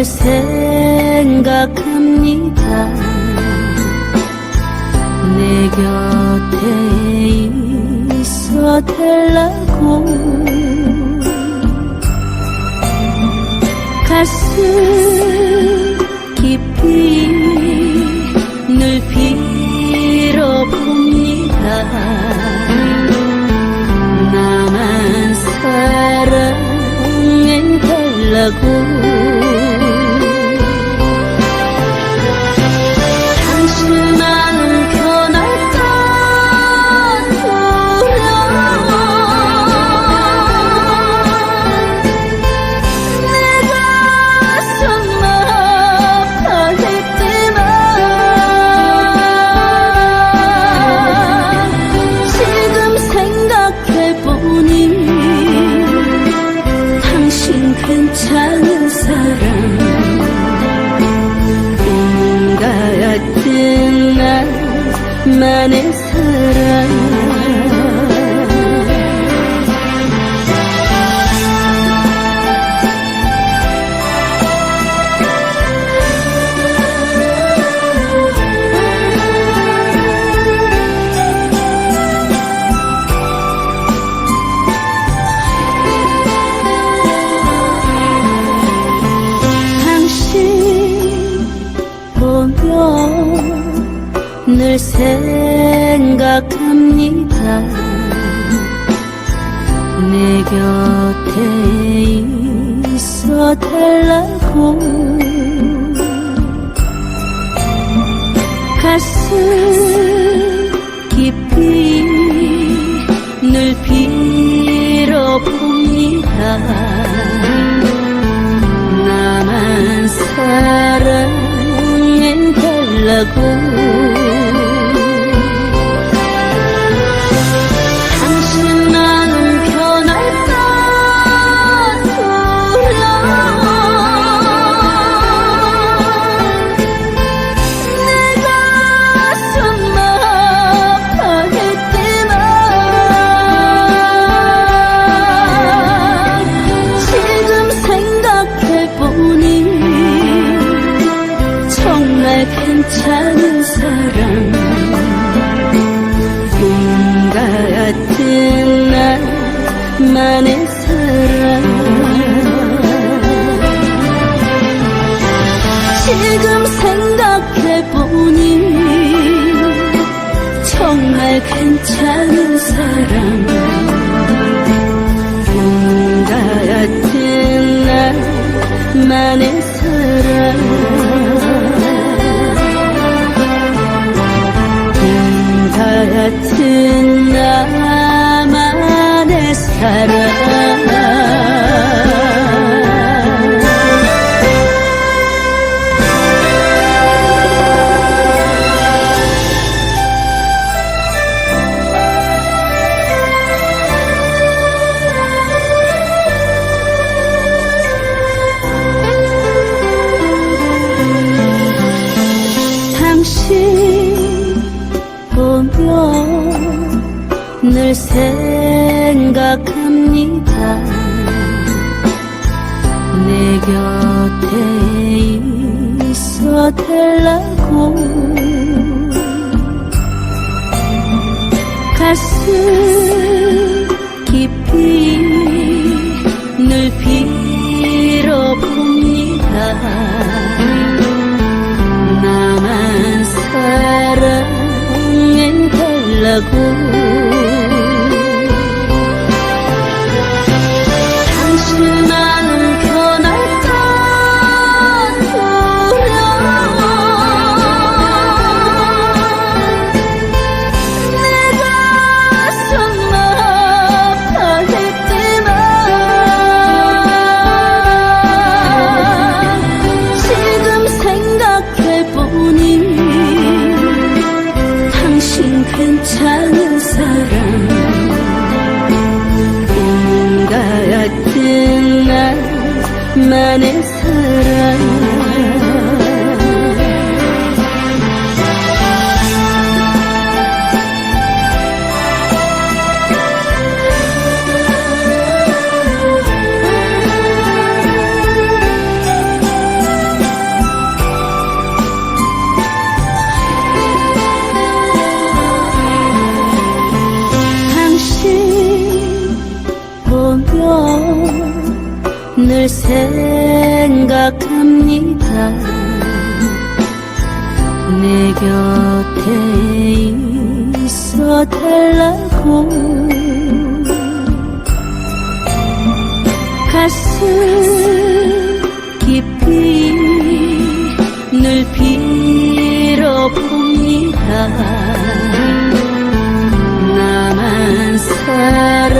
늘 생각합니다. 내 곁에 있어 달라고 가슴 깊이 늘 빌어봅니다. 나만 사랑해 달라고 나 늘 생각합니다. 내 곁에 있어 달라고 가슴 깊이 늘 빌어봅니다. 나만 사랑해 달라고 괜찮은 사람 꿈 같은 나만의 사랑. 지금 생각해보니 정말 괜찮은 사람 같 늘 생각합니다. 내 곁에 있어 달라고 가슴 깊이 늘 빌어봅니다. 나만 사랑해 달라고 나 늘 생각합니다. 내 곁에 있어 달라고. 가슴 깊이 늘 빌어봅니다. 나만 사랑해달라고